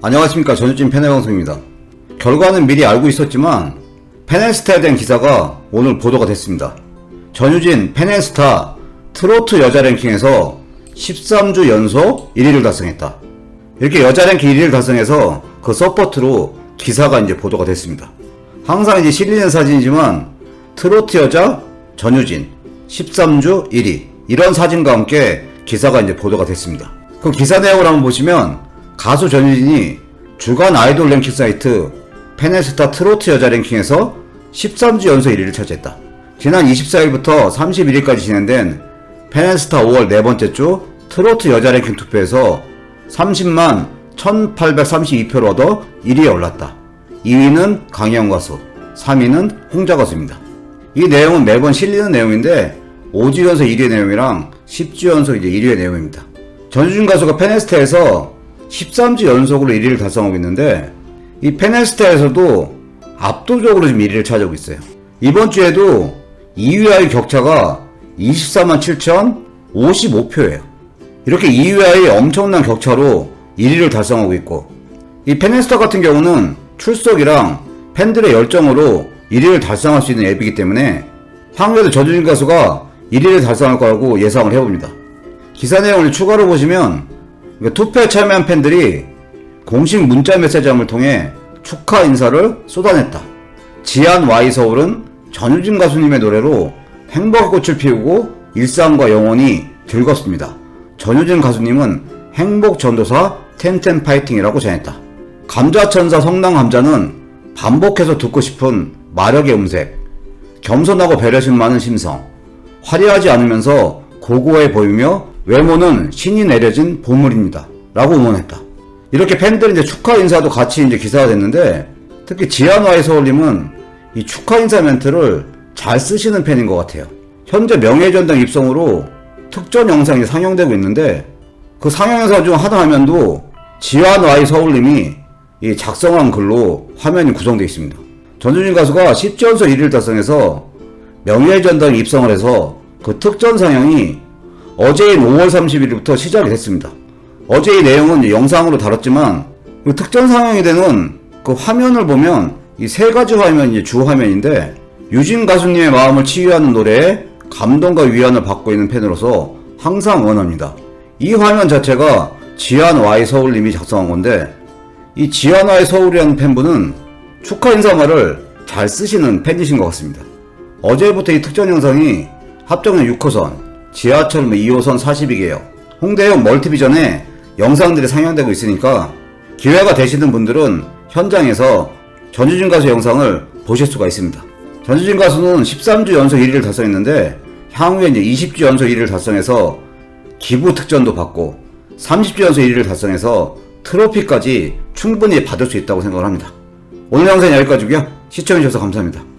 안녕하십니까 전유진 패널 방송입니다. 결과는 미리 알고 있었지만 페넬스타에 대한 기사가 오늘 보도가 됐습니다. 전유진 페넬스타 트로트 여자 랭킹에서 13주 연속 1위를 달성했다. 이렇게 여자 랭킹 1위를 달성해서 그 서포트로 기사가 이제 보도가 됐습니다. 항상 이제 실리는 사진이지만 트로트 여자 전유진 13주 1위 이런 사진과 함께 기사가 이제 보도가 됐습니다. 그 기사 내용을 한번 보시면 가수 전유진이 주간 아이돌 랭킹 사이트 페네스타 트로트 여자 랭킹에서 13주 연속 1위를 차지했다. 지난 24일부터 31일까지 진행된 페네스타 5월 네 번째 주 트로트 여자 랭킹 투표에서 30만 1832표를 얻어 1위에 올랐다. 2위는 강희영 가수, 3위는 홍자 가수입니다. 이 내용은 매번 실리는 내용인데 5주 연속 1위의 내용이랑 10주 연속 이제 1위의 내용입니다. 전주준 가수가 페네스타에서 13주 연속으로 1위를 달성하고 있는데 이 페네스타에서도 압도적으로 지금 1위를 차지하고 있어요. 이번 주에도 2위와의 격차가 24만 7,055표예요. 이렇게 2위와의 엄청난 격차로 1위를 달성하고 있고 이 페네스타 같은 경우는 출석이랑 팬들의 열정으로 1위를 달성할 수 있는 앱이기 때문에 향후에도 전주진 가수가 1위를 달성할 거라고 예상을 해봅니다. 기사 내용을 추가로 보시면 그러니까 투표에 참여한 팬들이 공식 문자 메시지함을 통해 축하 인사를 쏟아냈다. 지안 Y 서울은 전유진 가수님의 노래로 행복의 꽃을 피우고 일상과 영원히 즐겁습니다. 전유진 가수님은 행복 전도사 텐텐 파이팅이라고 전했다. 감자천사 성당 감자는 반복해서 듣고 싶은 마력의 음색, 겸손하고 배려심 많은 심성, 화려하지 않으면서 고고해 보이며 외모는 신이 내려진 보물입니다. 라고 응원했다. 이렇게 팬들이 이제 축하 인사도 같이 이제 기사가 됐는데 특히 지한와의 서울님은 이 축하 인사 멘트를 잘 쓰시는 팬인 것 같아요. 현재 명예전당 입성으로 특전 영상이 상영되고 있는데 그 상영 영상 중 하나 화면도 지한와의 서울님이 이 작성한 글로 화면이 구성되어 있습니다. 전주진 가수가 10전서 1위를 달성해서 명예전당 입성을 해서 그 특전 상영이 어제인 5월 30일부터 시작이 됐습니다. 어제 이 내용은 영상으로 다뤘지만 그 특전 상영이 되는 그 화면을 보면 이 세 가지 화면이 주 화면인데 유진 가수님의 마음을 치유하는 노래에 감동과 위안을 받고 있는 팬으로서 항상 응원합니다. 이 화면 자체가 지한 Y 서울님이 작성한 건데 이 지한 Y 서울이라는 팬분은 축하 인사말을 잘 쓰시는 팬이신 것 같습니다. 어제부터 이 특전 영상이 합정역 6호선, 지하철 2호선 42개역, 홍대역 멀티비전에 영상들이 상영되고 있으니까 기회가 되시는 분들은 현장에서 전주진 가수 영상을 보실 수가 있습니다. 전주진 가수는 13주 연속 1위를 달성했는데 향후에 이제 20주 연속 1위를 달성해서 기부 특전도 받고 30주 연속 1위를 달성해서 트로피까지 충분히 받을 수 있다고 생각을 합니다. 오늘 영상 여기까지고요. 시청해주셔서 감사합니다.